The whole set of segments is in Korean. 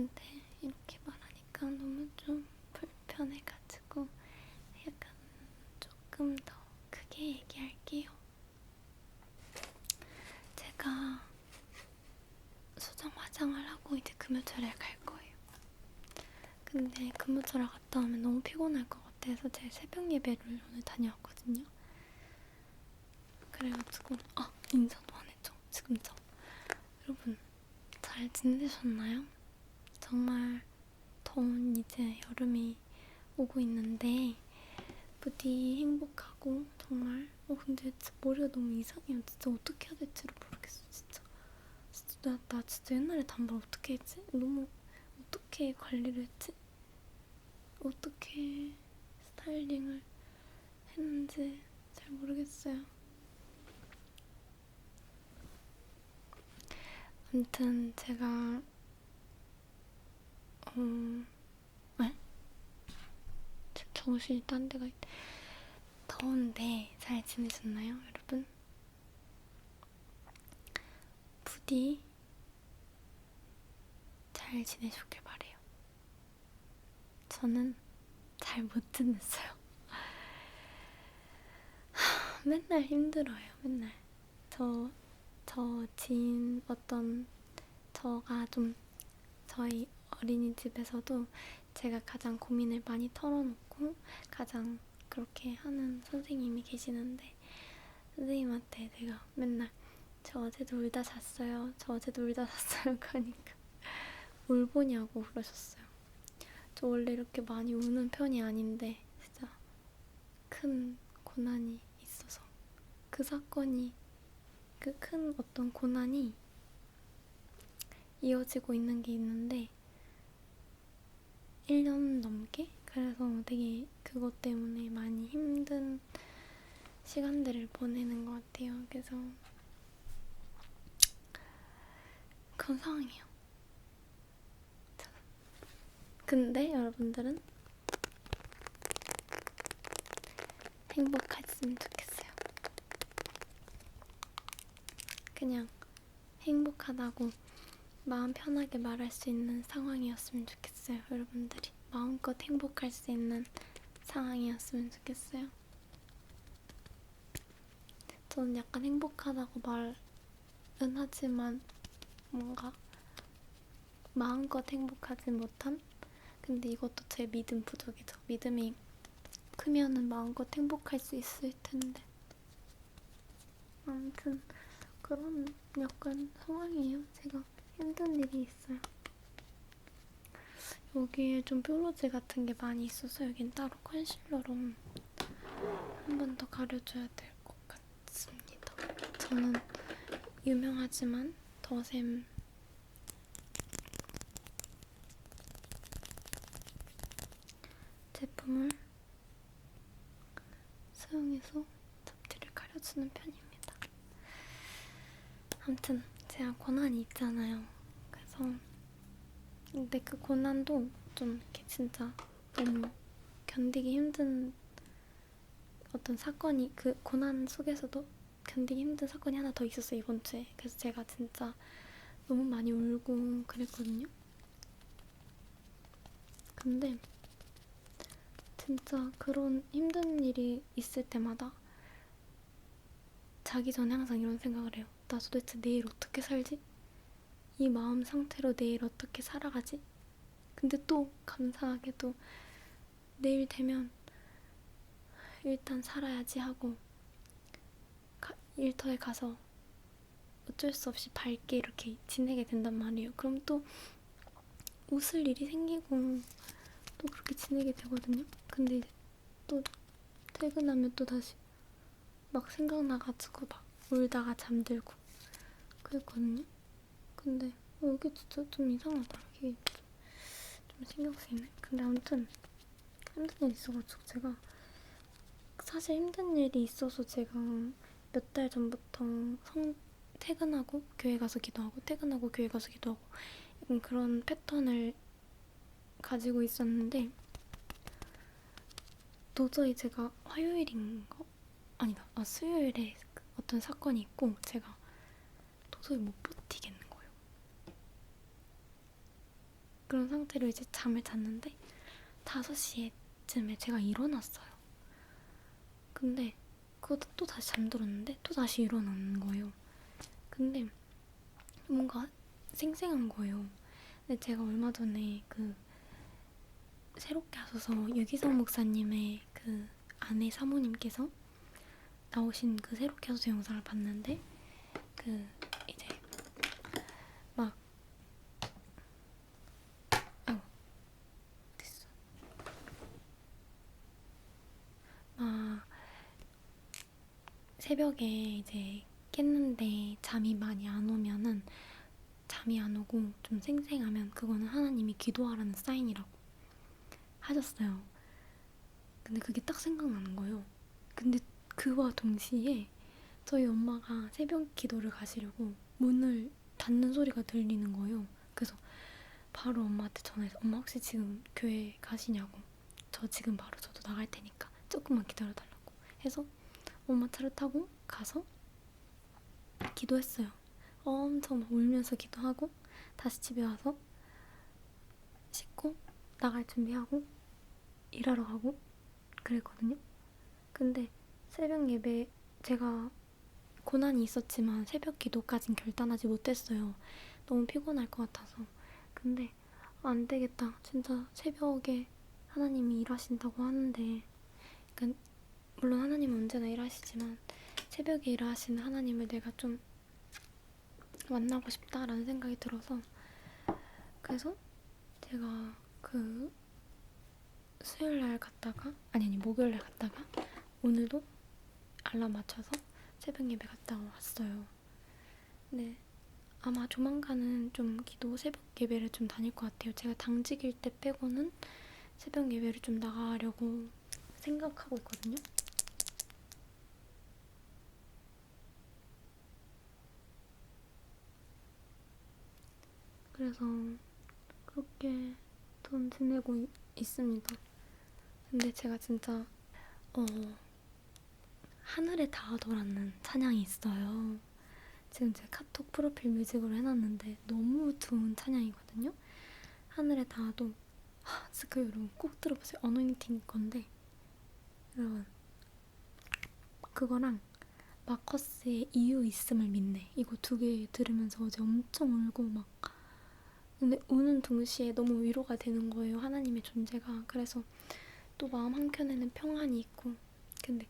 근데 이렇게 말하니까 너무 좀 불편해가지고 약간 조금 더 크게 얘기할게요. 제가 수정 화장을 하고 이제 금요철에 갈 거예요. 근데 금요철에 갔다 오면 너무 피곤할 것 같아서 제 새벽 예배를 오늘 다녀왔거든요. 그래가지고 아 인사도 안 했죠 지금 저 여러분 잘 지내셨나요? 정말 더운 이제 여름이 오고 있는데 부디 행복하고 정말 어 근데 머리가 너무 이상해요 진짜 어떻게 해야 될지를 모르겠어 진짜 진짜 나, 나 진짜 옛날에 단발 어떻게 했지? 너무 어떻게 관리를 했지? 어떻게 스타일링을 했는지 잘 모르겠어요 아무튼 제가 음, 왜? 지금 정신이 딴 데가 있... 더운데 잘 지내셨나요, 여러분? 부디 잘 지내셨길 바래요. 저는 잘 못 지냈어요. 하, 맨날 힘들어요, 맨날. 저, 저 지인 어떤 저가 좀 저희 어린이집에서도 제가 가장 고민을 많이 털어놓고 가장 그렇게 하는 선생님이 계시는데 선생님한테 내가 맨날 저 어제도 울다 잤어요. 저 어제도 울다 잤어요. 그러니까 뭘 보냐고 그러셨어요. 저 원래 이렇게 많이 우는 편이 아닌데 진짜 큰 고난이 있어서 그 사건이 그 큰 어떤 고난이 이어지고 있는 게 있는데 1년 넘게? 그래서 되게 그것 때문에 많이 힘든 시간들을 보내는 것 같아요. 그래서 그런 상황이에요. 근데 여러분들은 행복했으면 좋겠어요. 그냥 행복하다고 마음 편하게 말할 수 있는 상황이었으면 좋겠어요. 여러분들이 마음껏 행복할 수 있는 상황이었으면 좋겠어요. 저는 약간 행복하다고 말은 하지만 뭔가 마음껏 행복하지 못한? 근데 이것도 제 믿음 부족이죠. 믿음이 크면은 마음껏 행복할 수 있을 텐데. 아무튼 그런 약간 상황이에요. 제가 힘든 일이 있어요. 여기에 좀 뾰루지 같은 게 많이 있어서 여긴 따로 컨실러로 한번더 가려줘야 될것 같습니다. 저는 유명하지만 더샘 제품을 사용해서 잡티를 가려주는 편입니다. 아무튼 제가 고난이 있잖아요. 그래서 근데 그 고난도 좀 이렇게 진짜 너무 견디기 힘든 어떤 사건이 그 고난 속에서도 견디기 힘든 사건이 하나 더 있었어요 이번 주에. 그래서 제가 진짜 너무 많이 울고 그랬거든요. 근데 진짜 그런 힘든 일이 있을 때마다 자기 전에 항상 이런 생각을 해요. 나 도대체 내일 어떻게 살지? 이 마음 상태로 내일 어떻게 살아가지? 근데 또 감사하게도 내일 되면 일단 살아야지 하고 가, 일터에 가서 어쩔 수 없이 밝게 이렇게 지내게 된단 말이에요. 그럼 또 웃을 일이 생기고 또 그렇게 지내게 되거든요. 근데 이제 또 퇴근하면 또 다시 막 생각나가지고 막 울다가 잠들고 그랬거든요. 근데 어, 이게 진짜 좀 이상하다. 이게 좀 신경 쓰이네. 근데 아무튼 힘든 일 있어가지고 제가 사실 힘든 일이 있어서 제가 몇 달 전부터 성 퇴근하고 교회 가서 기도하고 퇴근하고 교회 가서 기도하고 그런 패턴을 가지고 있었는데 도저히 제가 화요일인가? 아니다. 아, 수요일에 어떤 사건이 있고 제가 도저히 못 버티겠는 거예요. 그런 상태로 이제 잠을 잤는데 5시쯤에 제가 일어났어요. 근데 그러다 또 다시 잠들었는데 또 다시 일어나는 거예요. 근데 뭔가 생생한 거예요. 근데 제가 얼마 전에 그 새롭게 하셔서 유기성 목사님의 그 아내 사모님께서 나오신 그 새롭게 하셔서 영상을 봤는데 그 이제 막 아유 됐어 막 새벽에 이제 깼는데 잠이 많이 안 오면은 잠이 안 오고 좀 생생하면 그거는 하나님이 기도하라는 사인이라고 하셨어요. 근데 그게 딱 생각나는 거예요. 근데 그와 동시에 저희 엄마가 새벽 기도를 가시려고 문을 닫는 소리가 들리는 거예요. 그래서 바로 엄마한테 전화해서 엄마 혹시 지금 교회 가시냐고 저 지금 바로 저도 나갈 테니까 조금만 기다려달라고 해서 엄마 차를 타고 가서 기도했어요. 엄청 막 울면서 기도하고 다시 집에 와서 씻고 나갈 준비하고 일하러 가고 그랬거든요. 근데 새벽 예배 제가 고난이 있었지만 새벽 기도까진 결단하지 못했어요. 너무 피곤할 것 같아서. 근데 안 되겠다. 진짜 새벽에 하나님이 일하신다고 하는데, 그러니까 물론 하나님은 언제나 일하시지만 새벽에 일하시는 하나님을 내가 좀 만나고 싶다라는 생각이 들어서 그래서 제가 그 수요일 날 갔다가 아니 아니 목요일 날 갔다가 오늘도 알람 맞춰서 새벽 예배 갔다 왔어요. 네. 아마 조만간은 좀 기도 새벽 예배를 좀 다닐 것 같아요. 제가 당직일 때 빼고는 새벽 예배를 좀 나가려고 생각하고 있거든요. 그래서 그렇게 전 지내고 이- 있습니다. 근데 제가 진짜 어 하늘에 닿아도라는 찬양이 있어요. 지금 제 카톡 프로필 뮤직으로 해놨는데 너무 좋은 찬양이거든요. 하늘에 닿아도 하, 그 여러분 꼭 들어보세요. 어노인팅 건데 여러분 그거랑 마커스의 이유 있음을 믿네 이거 두 개 들으면서 어제 엄청 울고 막 근데 우는 동시에 너무 위로가 되는 거예요. 하나님의 존재가. 그래서 또 마음 한켠에는 평안이 있고. 근데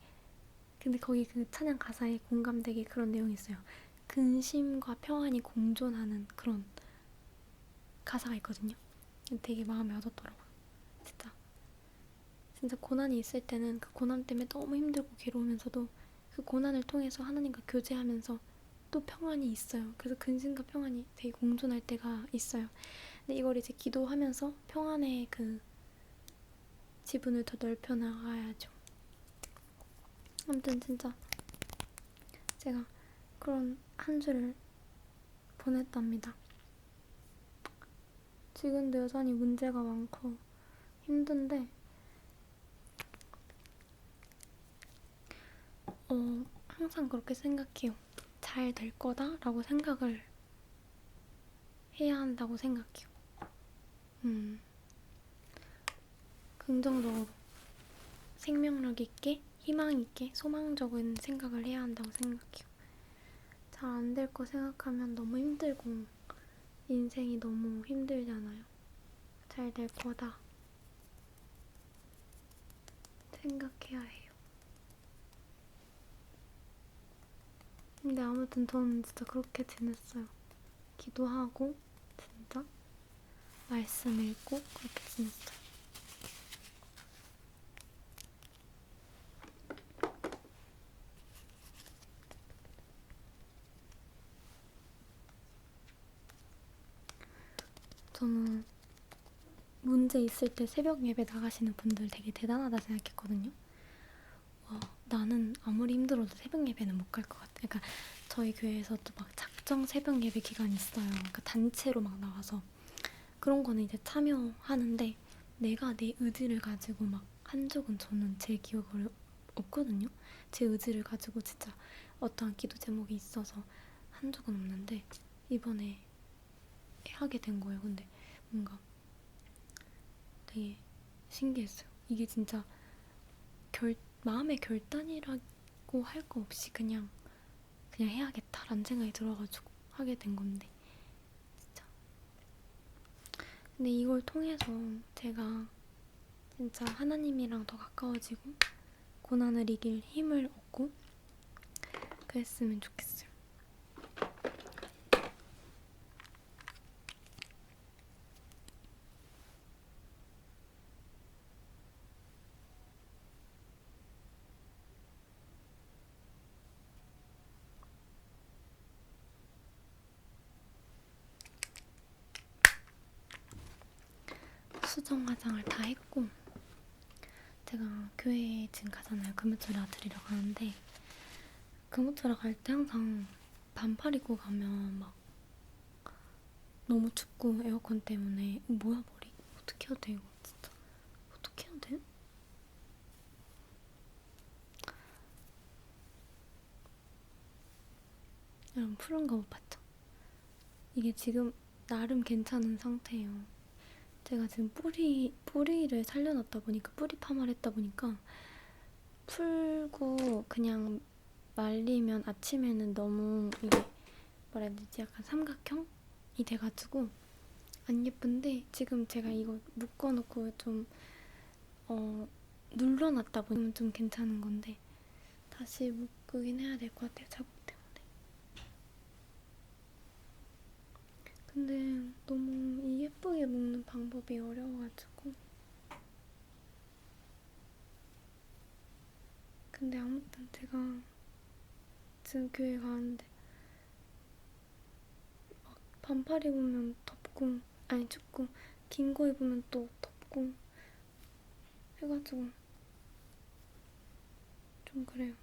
근데 거기 그 찬양 가사에 공감되게 그런 내용이 있어요. 근심과 평안이 공존하는 그런 가사가 있거든요. 되게 마음에 와닿더라고요. 진짜. 진짜 고난이 있을 때는 그 고난 때문에 너무 힘들고 괴로우면서도 그 고난을 통해서 하나님과 교제하면서 또 평안이 있어요. 그래서 근심과 평안이 되게 공존할 때가 있어요. 근데 이걸 이제 기도하면서 평안의 그 지분을 더 넓혀 나가야죠. 아무튼 진짜 제가 그런 한 주를 보냈답니다. 지금도 여전히 문제가 많고 힘든데 어 항상 그렇게 생각해요. 잘 될 거다라고 생각을 해야 한다고 생각해요. 음, 긍정적으로 생명력 있게, 희망 있게, 소망적인 생각을 해야 한다고 생각해요. 잘 안 될 거 생각하면 너무 힘들고 인생이 너무 힘들잖아요. 잘 될 거다 생각해야 해요. 근데 아무튼 저는 진짜 그렇게 지냈어요. 기도하고 진짜 말씀 읽고 그렇게 지냈어요. 저는 문제 있을 때 새벽 예배 나가시는 분들 되게 대단하다 생각했거든요. 와, 나는 아무리 힘들어도 새벽 예배는 못 갈 것 같아. 그러니까 저희 교회에서도 막 작정 새벽 예배 기간이 있어요. 그러니까 단체로 막 나와서 그런 거는 이제 참여하는데 내가 내 의지를 가지고 막 한 적은 저는 제 기억을 없거든요. 제 의지를 가지고 진짜 어떠한 기도 제목이 있어서 한 적은 없는데 이번에 하게 된 거예요. 근데 뭔가 되게 신기했어요. 이게 진짜 결, 마음의 결단이라고 할거 없이 그냥 그냥 해야겠다라는 생각이 들어가지고 하게 된 건데 진짜. 근데 이걸 통해서 제가 진짜 하나님이랑 더 가까워지고 고난을 이길 힘을 얻고 그랬으면 좋겠어요. 수정 화장을 다 했고 제가 교회에 지금 가잖아요. 금요철에 드리러 가는데 금요철에 갈 때 항상 반팔 입고 가면 막 너무 춥고 에어컨 때문에 어, 뭐야 머리 어떻게 해야 돼 이거 진짜 어떻게 해야 돼? 여러분 푸른 거 못 봤죠? 이게 지금 나름 괜찮은 상태예요. 제가 지금 뿌리 뿌리를 살려놨다 보니까 뿌리 파마를 했다 보니까 풀고 그냥 말리면 아침에는 너무 이게 뭐라 해야 되지? 약간 삼각형이 돼가지고 안 예쁜데 지금 제가 이거 묶어놓고 좀 어, 눌러놨다 보면 좀 괜찮은 건데 다시 묶으긴 해야 될 것 같아요 자국 때문에. 근데 너무 이 예쁘게 묶는 방법이 어려워가지고 근데 아무튼 제가 지금 교회 가는데 막 반팔 입으면 덥고 아니 춥고 긴 거 입으면 또 덥고 해가지고 좀 그래요.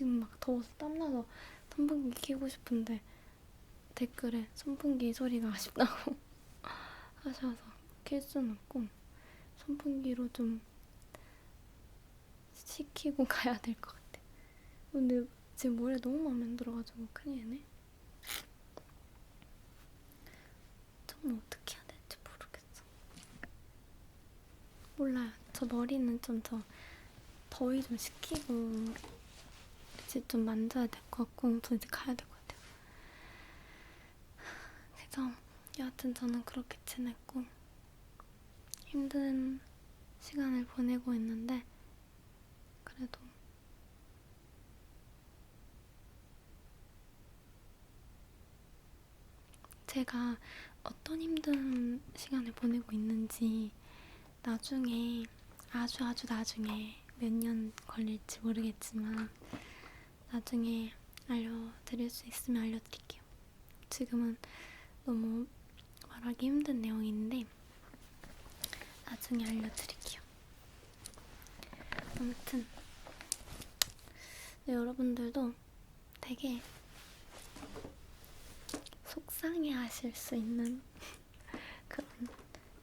지금 막 더워서 땀나서 선풍기 켜고 싶은데 댓글에 선풍기 소리가 아쉽다고 하셔서 켤 수는 없고 선풍기로 좀 식히고 가야 될 것 같아. 근데 지금 머리 너무 마음에 안 들어가지고 큰일이네. 정말 어떻게 해야 될지 모르겠어. 몰라요. 저 머리는 좀 더 더위 좀 식히고 이제 좀 만져야 될것 같고 저 이제 가야 될 것 같아요. 그래서 여하튼 저는 그렇게 지냈고 힘든 시간을 보내고 있는데 그래도 제가 어떤 힘든 시간을 보내고 있는지 나중에 아주 아주 나중에 몇 년 걸릴지 모르겠지만 나중에 알려드릴 수 있으면 알려드릴게요. 지금은 너무 말하기 힘든 내용인데 나중에 알려드릴게요. 아무튼 네, 여러분들도 되게 속상해 하실 수 있는 그런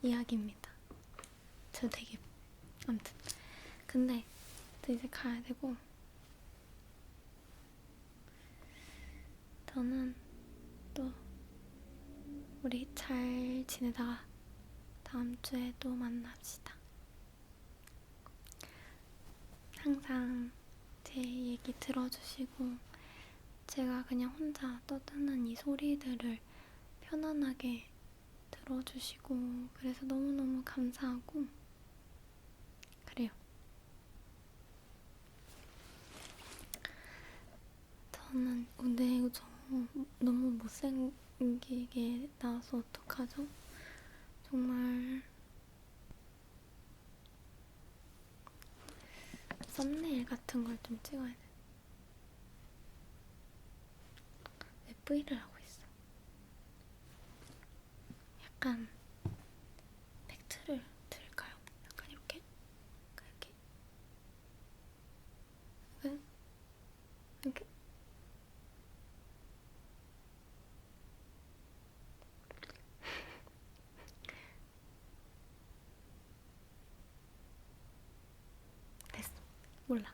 이야기입니다. 저 되게 아무튼 근데 저 이제 가야 되고 저는 또 우리 잘 지내다가 다음 주에 또 만납시다. 항상 제 얘기 들어주시고 제가 그냥 혼자 떠드는 이 소리들을 편안하게 들어주시고 그래서 너무너무 감사하고 그래요. 저는 이거 저 너무 못생기게 나와서 어떡하죠? 정말 썸네일 같은 걸 좀 찍어야 돼. FV를 하고 있어. 약간 팩트를 들을까요? 약간 이렇게? 이렇게? 이렇게? 이렇게? 됐어. 몰라.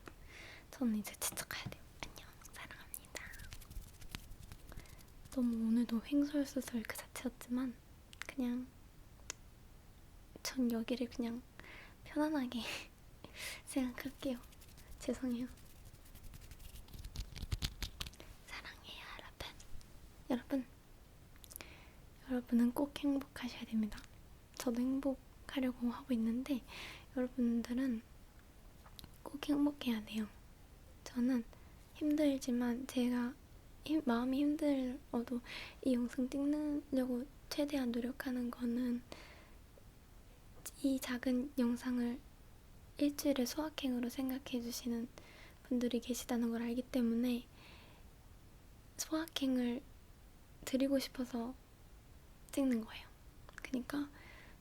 저는 이제 진짜 가야 돼요. 안녕. 사랑합니다. 너무 오늘도 횡설수설 그 자체였지만 그냥 전 여기를 그냥 편안하게 생각할게요. 죄송해요. 사랑해요, 여러분. 여러분, 여러분은 꼭 행복하셔야 됩니다. 저도 행복하려고 하고 있는데 여러분들은 꼭 행복해야 돼요. 저는 힘들지만 제가 힘- 마음이 힘들어도 이 영상 찍으려고 최대한 노력하는 거는 이 작은 영상을 일주일의 소확행으로 생각해 주시는 분들이 계시다는 걸 알기 때문에 소확행을 드리고 싶어서 찍는 거예요. 그러니까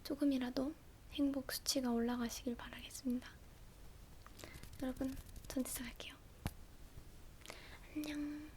조금이라도 행복 수치가 올라가시길 바라겠습니다. 여러분, 전 진짜 갈게요. 안녕.